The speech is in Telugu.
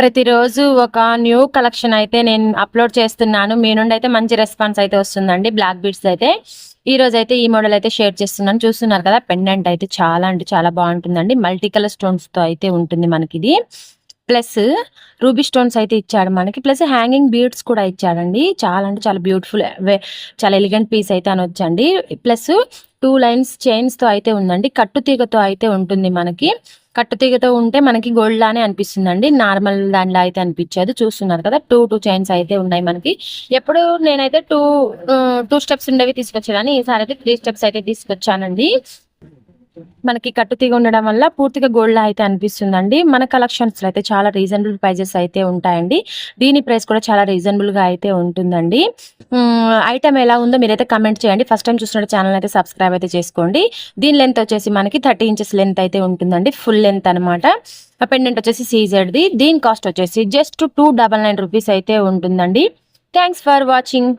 ప్రతిరోజు ఒక న్యూ కలెక్షన్ అయితే నేను అప్లోడ్ చేస్తున్నాను. మీ నుండి అయితే మంచి రెస్పాన్స్ అయితే వస్తుందండి. బ్లాక్ బీడ్స్ అయితే. ఈ రోజు అయితే ఈ మోడల్ అయితే షేర్ చేస్తున్నాను. చూస్తున్నారు కదా పెండెంట్ అయితే చాలా అంటే చాలా బాగుంటుందండి. మల్టీ కలర్ స్టోన్స్తో అయితే ఉంటుంది మనకి ఇది ప్లస్ రూబీ స్టోన్స్ అయితే ఇచ్చాడు మనకి. ప్లస్ హ్యాంగింగ్ బీడ్స్ కూడా ఇచ్చాడండి. చాలా అంటే చాలా బ్యూటిఫుల్ చాలా ఎలిగెంట్ పీస్ అయితే అనొచ్చండి. ప్లస్ టూ లైన్స్ చైన్స్తో అయితే ఉందండి. కట్టు తీగతో అయితే ఉంటుంది మనకి. కట్టు తీగతో ఉంటే మనకి గోల్డ్ లానే అనిపిస్తుందండి. నార్మల్ దానిలా అయితే అనిపించదు. చూస్తున్నారు కదా టూ టూ చైన్స్ అయితే ఉన్నాయి మనకి. ఎప్పుడు నేనైతే టూ టూ స్టెప్స్ ఉండేవి తీసుకొచ్చేదాన్ని. ఈసారి అయితే త్రీ స్టెప్స్ అయితే తీసుకొచ్చానండి. మనకి కట్టు తీగ ఉండడం వల్ల పూర్తిగా గోల్డ్ లా అయితే అనిపిస్తుందండి. మన కలెక్షన్స్లో అయితే చాలా రీజనబుల్ ప్రైజెస్ అయితే ఉంటాయండి. దీని ప్రైస్ కూడా చాలా రీజనబుల్గా అయితే ఉంటుందండి. ఐటమ్ ఎలా ఉందో మీరైతే కమెంట్ చేయండి. ఫస్ట్ టైం చూసిన ఛానల్ అయితే సబ్స్క్రైబ్ అయితే చేసుకోండి. దీని లెంత్ వచ్చేసి మనకి థర్టీ ఇంచెస్ లెంత్ అయితే ఉంటుందండి. ఫుల్ లెంత్ అనమాట పెండెంట్ వచ్చేసి సీజెడ్ది దీని కాస్ట్ వచ్చేసి just two double nine rupees అయితే ఉంటుందండి. Thanks for watching